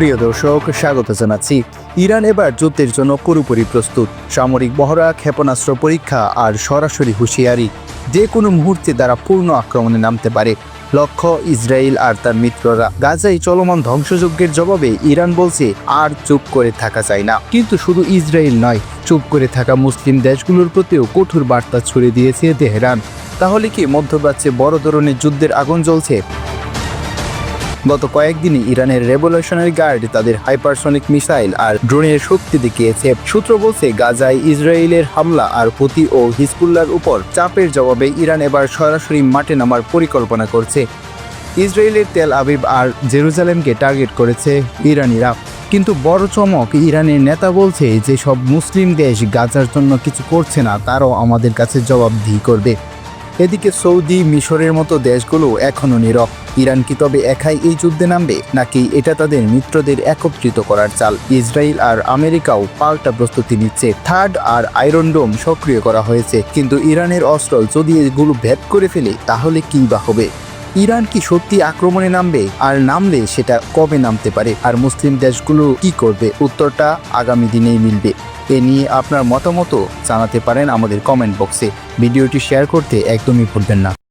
প্রিয় দর্শক, স্বাগত জানাচ্ছি। ইরান এবার যুদ্ধের জন্য পুরোপুরি প্রস্তুত। সামরিক মহড়া ক্ষেপণাস্ত্র পরীক্ষা আর সরাসরি হুঁশিয়ারি। যে কোনো মুহূর্তে তারা পূর্ণ আক্রমণে নামতে পারে। লক্ষ্য, ইসরায়েল আর তার মিত্ররা। গাজায় চলমান ধ্বংসযজ্ঞের জবাবে ইরান বলছে, আর চুপ করে থাকা যায় না। কিন্তু শুধু ইসরায়েল নয়, চুপ করে থাকা মুসলিম দেশগুলোর প্রতিও কঠোর বার্তা ছড়িয়ে দিয়েছে তেহরান। তাহলে কি মধ্যপ্রাচ্যে বড় ধরনের যুদ্ধের আগুন জ্বলছে? গত কয়েকদিনই ইরানের রেভলিউশনারি গার্ড তাদের হাইপারসনিক মিসাইল আর ড্রোনের শক্তি দেখিয়েছে সূত্র বলছে গাজায় ইসরায়েলের হামলা আর হুতি ও হিজবুল্লার উপর চাপের জবাবে ইরান এবার সরাসরি মাঠে নামার পরিকল্পনা করছে। ইসরায়েলের তেল আবিব আর জেরুজালেমকে টার্গেট করেছে ইরানিরা। কিন্তু বড় চমক, ইরানের নেতা বলছে যে সব মুসলিম দেশ গাজার জন্য কিছু করছে না, তারাও আমাদের কাছে জবাবদিহি করবে। এদিকে সৌদি মিশরের মতো দেশগুলো এখনও নীরব। ইরান কি তবে একাই এই যুদ্ধে নামবে, নাকি এটা তাদের মিত্রদের একত্রিত করার চাল? ইসরায়েল আর আমেরিকাও পাল্টা প্রস্তুতি নিচ্ছে। থার্ড আর আয়রন ডোম সক্রিয় করা হয়েছে, কিন্তু ইরানের অস্ত্র যদি এগুলো ভেদ করে ফেলে, তাহলে কী বা হবে? ইরান কি সত্যি আক্রমণে নামবে, আর নামলে সেটা কবে নামতে পারে? আর মুসলিম দেশগুলো কি করবে? উত্তরটা আগামী দিনেই মিলবে। এ নিয়ে আপনার মতামতও জানাতে পারেন আমাদের কমেন্ট বক্সে ভিডিওটি শেয়ার করতে একদমই ভুলবেন না।